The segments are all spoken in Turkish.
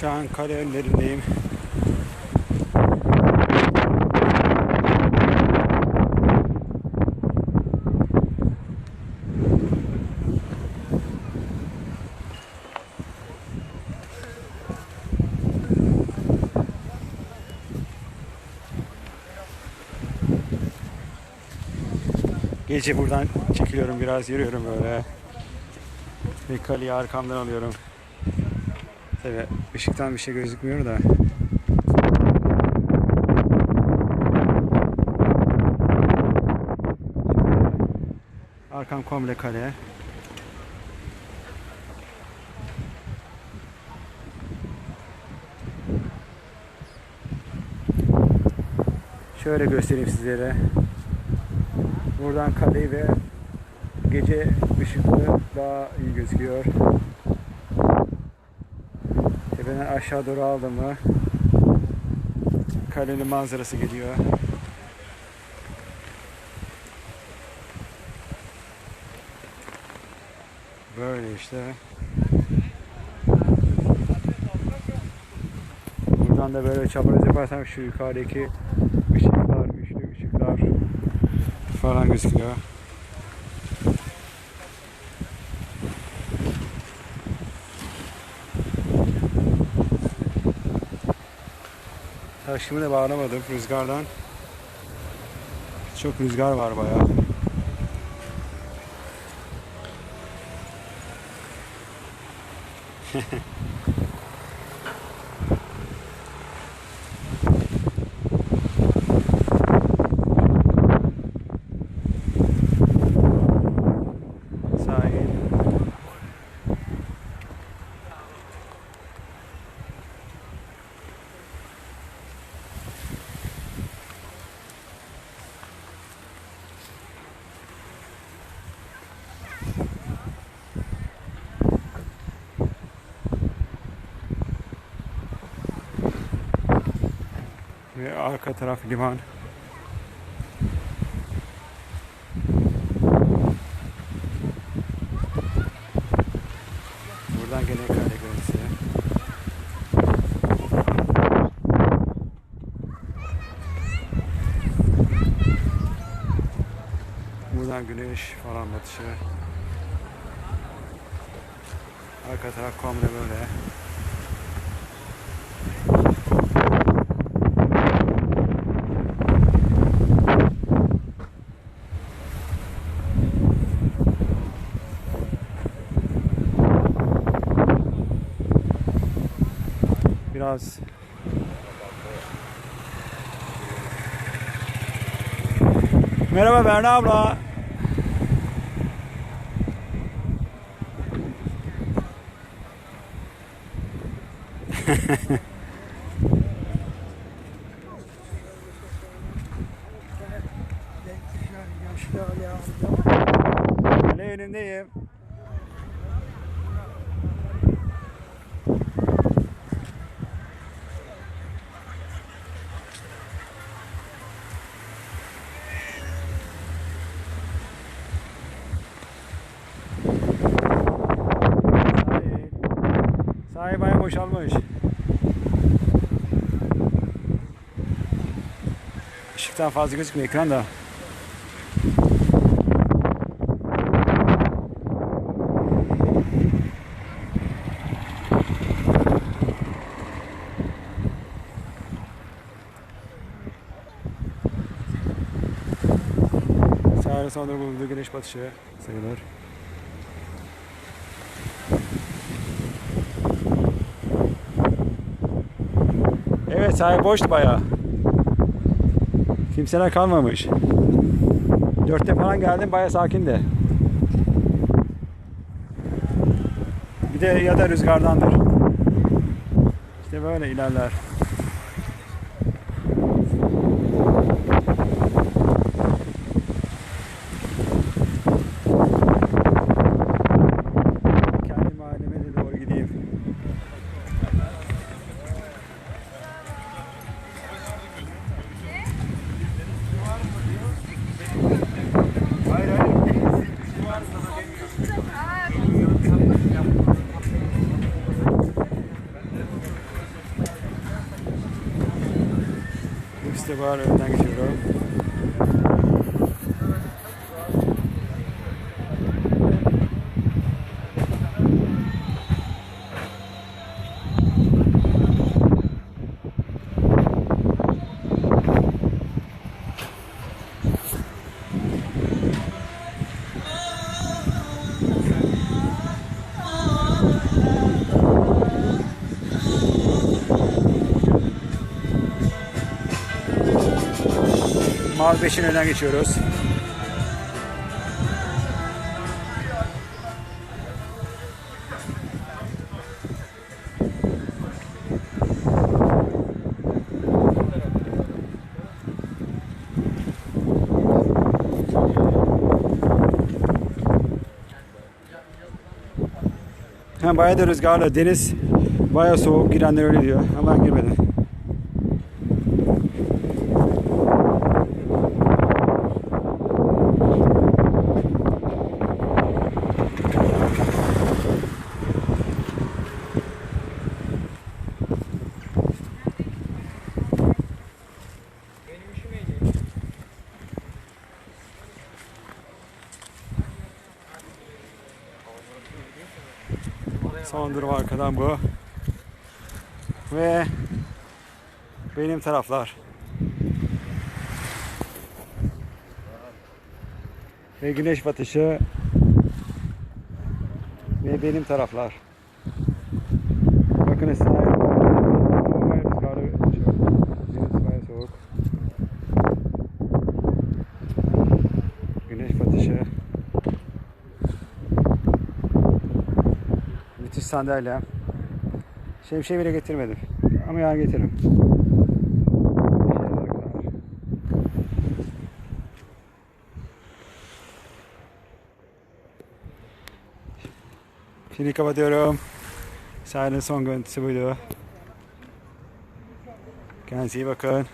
Şu an kale önlerindeyim. Gece buradan çekiliyorum biraz yürüyorum böyle. Ve kaleyi arkamdan alıyorum. Tabi ışıktan bir şey gözükmüyor da. Arkam komple kale. Şöyle göstereyim sizlere. Buradan kaleyi ve gece ışıklı daha iyi gözüküyor. Aşağı doğru aldım mı kalenin manzarası geliyor. Böyle işte. Buradan da böyle çapraz yaparsam şu yukarıdaki ışıklar, üçlü ışıklar falan gözüküyor. Taşımı da bağlamadım rüzgardan. Çok rüzgar var bayağı. Sahil. Ve arka taraf liman. Buradan güneş falan batışı. Arka taraf komple böyle. Biraz Merhaba Berna abla. Ne önündeyim. Boşalmış. Işıktan fazla gözükmüyor ekranda. Sahilin sonra bulunduğu güneş batışı sayılır. Sahil boştu bayağı. Kimseler kalmamış. Dörtte falan geldim bayağı sakindi. Bir de ya da rüzgardandır. İşte böyle ilerler. water negative though. Mavi 5'in önden geçiyoruz. Ha, bayağı da rüzgarlı. Deniz bayağı soğuk. Girenler öyle diyor. Ama ben girmedim. Son durum arkadan bu. Ve benim taraflar. Ve güneş batışı. Ve benim taraflar. Bakın sahil. Bayağı rüzgarlı geçiyor. Deniz bayağı soğuk. Güneş batışı. Müthiş sandalye. Şemsiye bile getirmedim. Ama yarın getiririm. Şimdi kapatıyorum. Sahilin son görüntüsü buydu. Kendinize iyi bakın.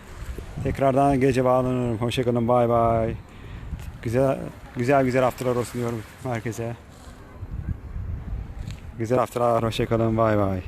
Tekrardan gece bağlanırım. Hoşçakalın. Bay bay. Güzel güzel güzel haftalar olsun diyorum herkese. Güzel haftalar. Hoşçakalın. Bay bay.